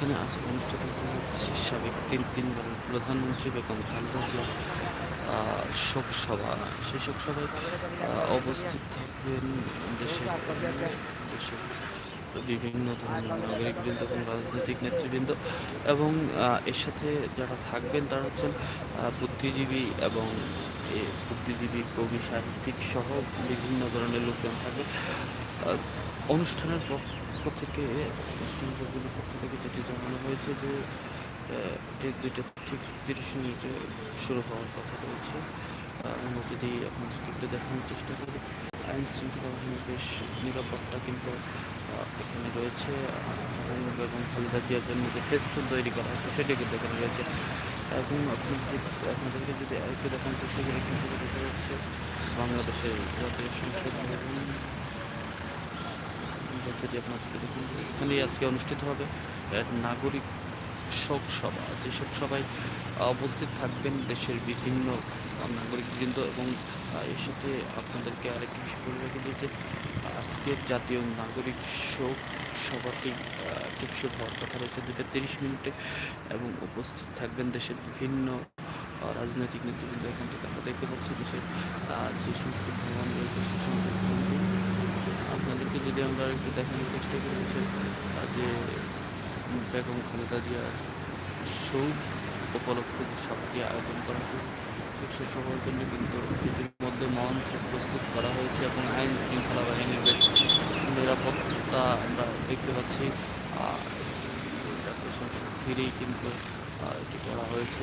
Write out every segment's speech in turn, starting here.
এখানে আজ অনুষ্ঠিত হতে যাচ্ছে সাবেক তিন তিনবারের প্রধানমন্ত্রী বেগম খালেদা জিয়া আহ, শোক সভা। সেই শোক সভায় আহ, থাকবেন দেশের দেশের বিভিন্ন ধরনের নাগরিকবৃন্দ এবং রাজনৈতিক নেতৃবৃন্দ এবং এর সাথে যারা থাকবেন তারা হচ্ছেন বুদ্ধিজীবী এবং বুদ্ধিজীবী কবি সাহিত্যিক সহ বিভিন্ন ধরনের লোকজন থাকবে অনুষ্ঠানের পক্ষ থেকে মুসলিম কবির পক্ষ থেকে যেটি জানানো হয়েছে যে ঠিক দুইটা ঠিক তিরিশ মিনিটে শুরু হওয়ার কথা রয়েছে। আমরা যদি আপনাদেরকে একটু দেখানোর চেষ্টা করি, আইন শৃঙ্খলা বাহিনীর বেশ নিরাপত্তা কিন্তু এখানে রয়েছে। এবং খালেদা জিয়ার জন্য যে ফেস্টুন তৈরি করা হচ্ছে সেটি কিন্তু এখানে রয়েছে। এবং আপনি আপনাদেরকে যদি আরেকটু দেখানোর চেষ্টা করি থেকে দেখা যাচ্ছে বাংলাদেশের জাতীয় সংসদ যদি আপনাদেরকে দেখুন এখানেই আজকে অনুষ্ঠিত হবে নাগরিক শোক সভা। যে শোক সভায় উপস্থিত থাকবেন দেশের বিভিন্ন নাগরিকবৃন্দ এবং এর সাথে আপনাদেরকে আরেকটি বিষয় বলে রেখে যে আজকের জাতীয় নাগরিক শোক সভাটি শুরু হওয়ার কথা রয়েছে। দুটো তিরিশ মিনিটে এবং উপস্থিত থাকবেন দেশের বিভিন্ন রাজনৈতিক নেতৃবৃন্দ। এখান থেকে আমরা দেখতে পাচ্ছি দেশের যে সংসদ ভবন রয়েছে, সেই আপনাদেরকে যদি আমরা একটু দেখানোর চেষ্টা করি যে বেগম খালেদা জিয়ার শোক উপলক্ষে যে সভাটি আয়োজন করা হয়েছে সেই সভার জন্য কিন্তু ইতিমধ্যে মঞ্চ প্রস্তুত করা হয়েছে এবং আইন শৃঙ্খলা বাহিনীর নিরাপত্তা আমরা দেখতে পাচ্ছি। জাতীয় সংসদ ঘিরেই কিন্তু এটি করা হয়েছে।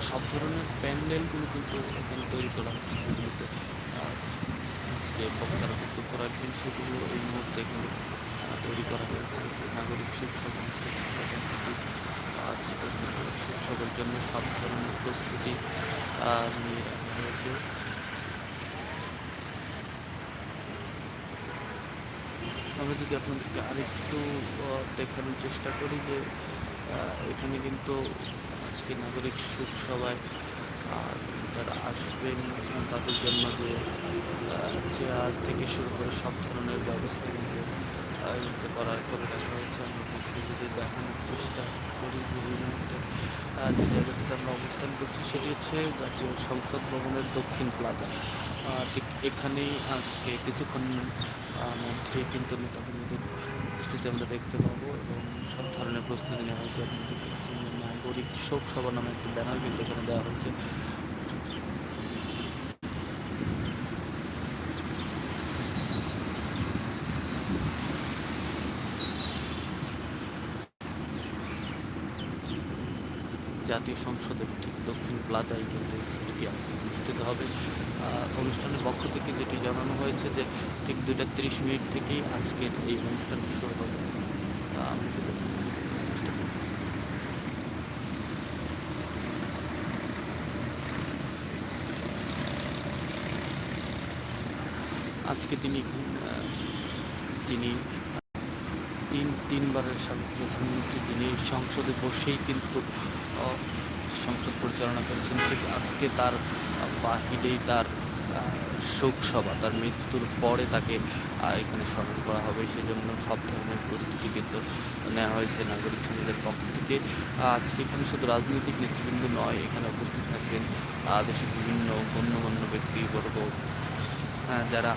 তো সব ধরনের প্যান্ডেলগুলো কিন্তু এখানে তৈরি করা হচ্ছে যেগুলোতে আজকে বক্তারা বক্তব্য রাখবেন সেগুলো এই মুহূর্তে কিন্তু তৈরি করা হয়েছে। যে নাগরিক শিক্ষক অনুষ্ঠান আজ শিক্ষকের জন্য সব ধরনের প্রস্তুতি নিয়ে রাখা হয়েছে। আমরা যদি আপনাদেরকে আরেকটু দেখানোর চেষ্টা করি যে এখানে কিন্তু আজকে নাগরিক সুখ সভায় যারা আসবেন তাদের জন্য যে চেয়ার থেকে শুরু করে সব ধরনের ব্যবস্থা কিন্তু আয়োজিত করা করে রাখা হয়েছে। আমরা যদি দেখানোর চেষ্টা করি আহ, যে জায়গাটিতে আমরা অবস্থান করছি সেটি হচ্ছে জাতীয় সংসদ ভবনের দক্ষিণ প্লাজা। ঠিক এখানেই আজকে কিছুক্ষণ মধ্যে কিন্তু নেতাকর্মীদের উপস্থিতি আমরা দেখতে পাবো এবং সব ধরনের প্রস্তুতি নেওয়া হয়েছে আপনি দেখতে পাচ্ছেন নাগরিক শোক সভা নামে একটি ব্যানার কিন্তু এখানে দেওয়া হয়েছে। জাতীয় সংসদের ঠিক দক্ষিণ প্লাজায় কিন্তু এই স্মৃতি আজকে অনুষ্ঠিত হবে। অনুষ্ঠানের পক্ষ থেকে যেটি জানানো হয়েছে যে ঠিক দুইটা তিরিশ মিনিট থেকেই আজকের এই অনুষ্ঠানটি শুরু হবে আহ, আমি যদি আপনাদেরকে দেখানোর চেষ্টা করি। আজকে তিনি তিনি তিন তিনবারের সাবেক প্রধানমন্ত্রী তিনি সংসদে বসেই কিন্তু সংসদ পরিচালনা করেছেন। ঠিক আজকে তার বাহিরেই তার আহ, শোক সভা তার মৃত্যুর পরে তাকে এখানে স্মরণ করা হবে। সেজন্য সব ধরনের প্রস্তুতি কিন্তু নেওয়া হয়েছে নাগরিক সমাজের পক্ষ থেকে। আজকে এখানে শুধু রাজনৈতিক নেতৃবৃন্দ নয় এখানে উপস্থিত থাকবেন দেশের বিভিন্ন গণ্যমান্য ব্যক্তিবর্গ যারা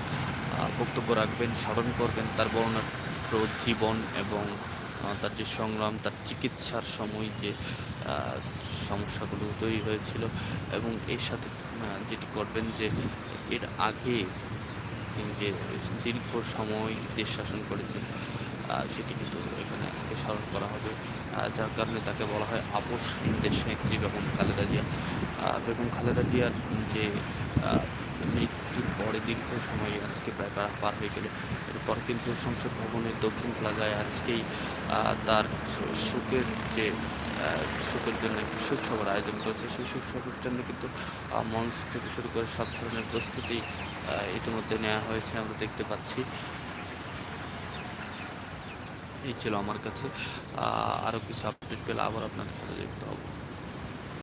বক্তব্য রাখবেন স্মরণ করবেন তার বর্ণাঢ্য জীবন এবং তার যে সংগ্রাম তার চিকিৎসার সময় যে সমস্যাগুলো তৈরি হয়েছিল এবং এর সাথে যেটি করবেন যে এর আগে তিনি যে দীর্ঘ সময় দেশ শাসন করেছেন সেটি কিন্তু এখানে আজকে স্মরণ করা হবে। যার কারণে তাকে বলা হয় আপোষহীন দেশ নেত্রী বেগম খালেদা জিয়া। বেগম খালেদা জিয়ার যে আহ, মৃত্যুর পরে দীর্ঘ সময় আজকে প্রায় পার হয়ে গেল। এরপর কিন্তু সংসদ ভবনের দক্ষিণ প্লাজায় আজকেই তার শোকের যে শোকের জন্য একটি শোক সভার আয়োজন করেছে। সেই শোক সভার জন্য কিন্তু মঞ্চ থেকে শুরু করে সব ধরনের প্রস্তুতি ইতিমধ্যে নেওয়া হয়েছে আমরা দেখতে পাচ্ছি। এই ছিল আমার কাছে। আরও কিছু আপডেট পেলে আবার আপনাদের সাথে যুক্ত হব।